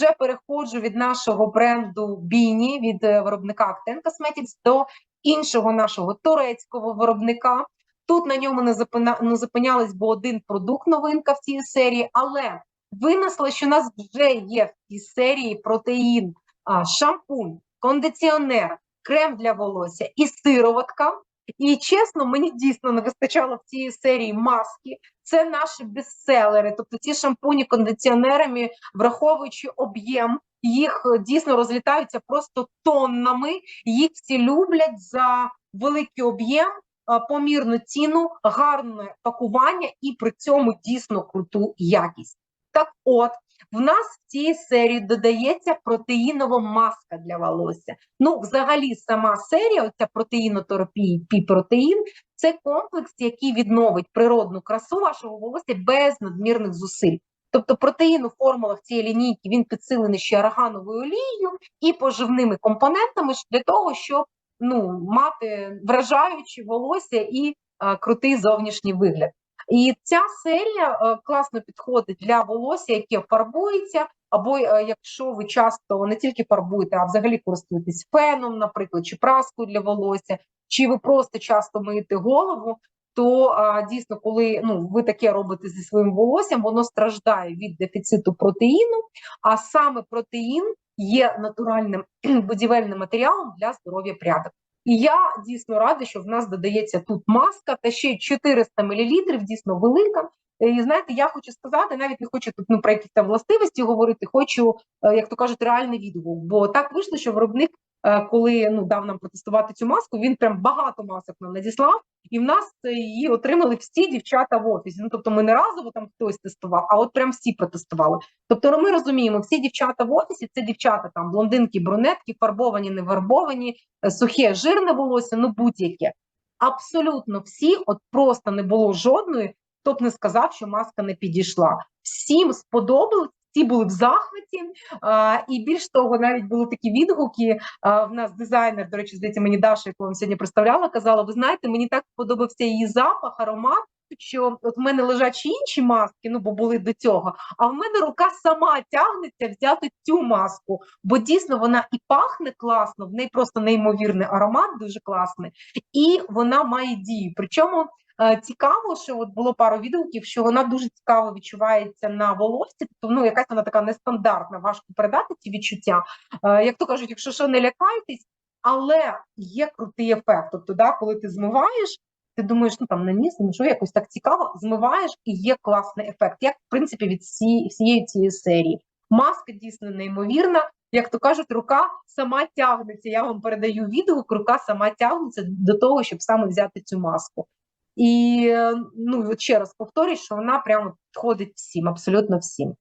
вже переходжу від нашого бренду Біні від е, виробника Acten Cosmetics до іншого нашого турецького виробника. Тут на ньому не зупина... не зупинялись, бо один продукт новинка в цій серії, але винесло, що у нас вже є в цій серії протеїн, а, шампунь, кондиціонер, крем для волосся і сироватка. І чесно, мені дійсно не вистачало в цій серії маски. Це наші бестселери, тобто ці шампуні кондиціонерами, враховуючи об'єм, їх е, дійсно розлітаються просто тоннами. Їх всі люблять за великий об'єм, е, помірну ціну, гарне пакування і при цьому дійсно круту якість. Так, от в нас в цій серії додається протеїнова маска для волосся. Ну, взагалі, сама серія, оця протеїнотерапії пі-протеїн, це комплекс, який відновить природну красу вашого волосся без надмірних зусиль. Тобто протеїн у формулах цієї лінійки він підсилений ще аргановою олією і поживними компонентами для того, щоб ну, мати вражаюче волосся і а, крутий зовнішній вигляд. І ця серія е, класно підходить для волосся, яке фарбується, або е, якщо ви часто не тільки фарбуєте, а взагалі користуєтесь феном, наприклад, чи праскою для волосся, чи ви просто часто миєте голову. То дійсно, коли ну ви таке робите зі своїм волоссям, воно страждає від дефіциту протеїну, а саме протеїн є натуральним будівельним матеріалом для здоров'я прядок. І я дійсно рада, що в нас додається тут маска та ще 400 мл, дійсно велика. І знаєте, я хочу сказати, навіть не хочу тут ну, про якісь там властивості говорити, хочу, е, як то кажуть, реальний відгук. Бо так вийшло, що виробник, е, коли ну дав нам протестувати цю маску, він прям багато масок нам надіслав, і в нас її отримали всі дівчата в офісі. Ну тобто, ми не разово там хтось тестував, а от прям всі протестували. Тобто, ми розуміємо, всі дівчата в офісі це дівчата там блондинки, брунетки, фарбовані, не фарбовані, е, сухе, жирне волосся, ну будь-яке. Абсолютно всі, от просто не було жодної хто б не сказав, що маска не підійшла. Всім сподобалось, всі були в захваті, а, і більш того, навіть були такі відгуки. А, в нас дизайнер, до речі, здається, мені Даша, яку вам сьогодні представляла, казала: ви знаєте, мені так сподобався її запах, аромат. Що от в мене лежать ще інші маски, ну бо були до цього. А в мене рука сама тягнеться взяти цю маску, бо дійсно вона і пахне класно, в неї просто неймовірний аромат, дуже класний, і вона має дію. Причому цікаво, що от було пару відгуків, що вона дуже цікаво відчувається на волосці, тобто ну якась вона така нестандартна, важко передати ці відчуття. Е, як то кажуть, якщо що не лякайтесь, але є крутий ефект. Тобто, да, коли ти змиваєш, ти думаєш, ну там наніс, ну що якось так цікаво, змиваєш і є класний ефект, як в принципі від всі, всієї цієї серії. Маска дійсно неймовірна. Як то кажуть, рука сама тягнеться. Я вам передаю відгук, рука сама тягнеться до того, щоб саме взяти цю маску. І ну от ще раз повторюсь, що вона прямо підходить всім, абсолютно всім.